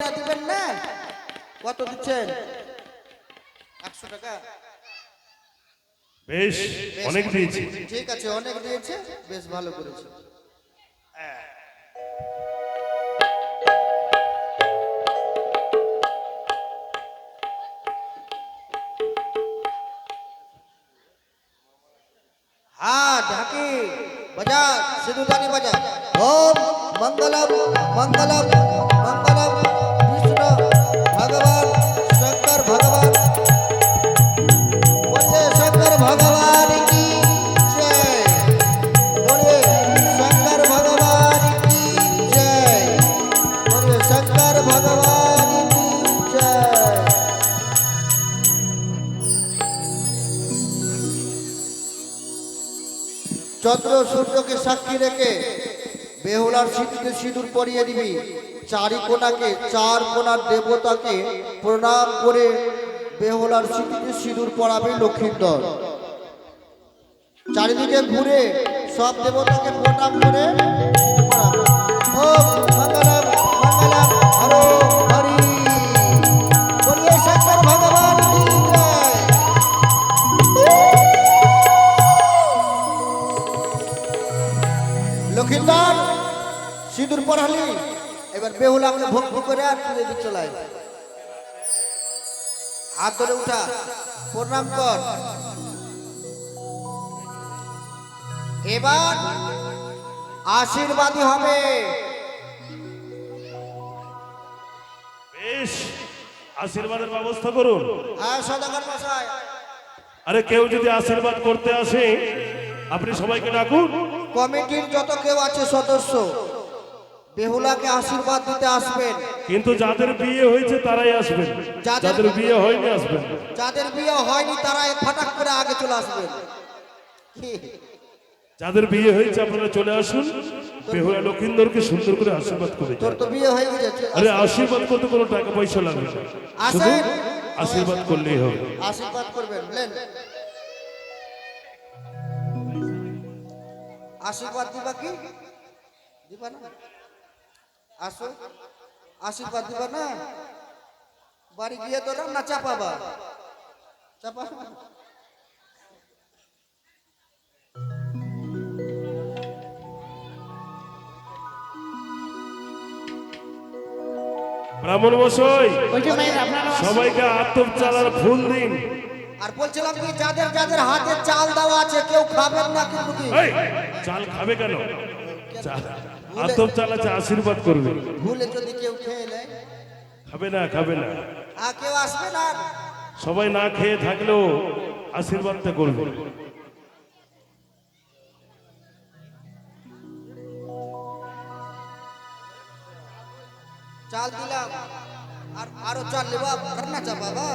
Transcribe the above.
দিবেন না? কত দিচ্ছেন? একশো টাকা। বেশ অনেক দিয়েছি। ঠিক আছে অনেক দিয়েছে। বেশ ভালো করেছে। হ্যাঁ ঢাকি বাজা সিধুদানি বাজা ওম মঙ্গলম মঙ্গলম। চন্দ্র সূর্যকে সাক্ষী রেখে বেহুলার স্মৃতিতে সিঁদুর পরিয়ে দিবি। চারি কোনাকে, চার কোনার দেবতাকে প্রণাম করে বেহুলার স্মৃতিতে সিঁদুর পরাবে লক্ষ্মীন্দর। চারিদিকে ঘুরে সব দেবতাকে প্রণাম করে। সিঁদুর সিঁদুর পরালি এবার বেহুলাকে ভক্তি করে আর তুলে দিতে চলাই হাত ধরে উঠা প্রণাম কর। এবার আশীর্বাদী হবে। বেশ আশীর্বাদের ব্যবস্থা করুন। হ্যাঁ সদাগর মশাই। আরে কেউ যদি আশীর্বাদ করতে আসে আপনি সবাইকে ডাকুন। কমিটির যত কেউ আছে সদস্য বেহুলাকে আশীর্বাদ দিতে আসবেন। কিন্তু যাদের বিয়ে হয়েছে তারাই আসবেন। যাদের- বিয়ে হয়নি আসবেন। যাদের বিয়ে হয়নি তারা ফাটাক করে আগে চলে আসবেন। যাদের বিয়ে হয়েছে আপনারা চলে আসুন। বেহুলা লক্ষিন্দরকে সুন্দর করে আশীর্বাদ করে তোর তো বিয়ে হয়ে গেছে আরে আশীর্বাদ করতে কোনো টাকা পয়সা লাগবে না। শুধু আসেন। আশীর্বাদ করলেই হবে। আশীর্বাদ করবেন নেন। আশীর্বাদ দিবা কি? দিবা না? আসো। আশীর্বাদ দিবা না? বাড়ি গিয়ে তো রান্না চাপাবা। চাপা। ব্রাহ্মণ মশাই সবাইকে আতপ চালার ফুল দিন। আর বলছিলাম কি যাদের যাদের হাতে চাল দেওয়া আছে কেউ খাবেন না কিন্তু কি? চাল খাবে কেন? চাল আতপ চাল আছে আশীর্বাদ করবে। ভুলে যদি কেউ খেয়ে নেয়? খাবে না খাবে না। আর কেউ আসবে না? সবাই না খেয়ে থাকলেও আশীর্বাদটা করবে। চাল দিলাম। আর আরও চাল নেবা রান্না চাপাবা?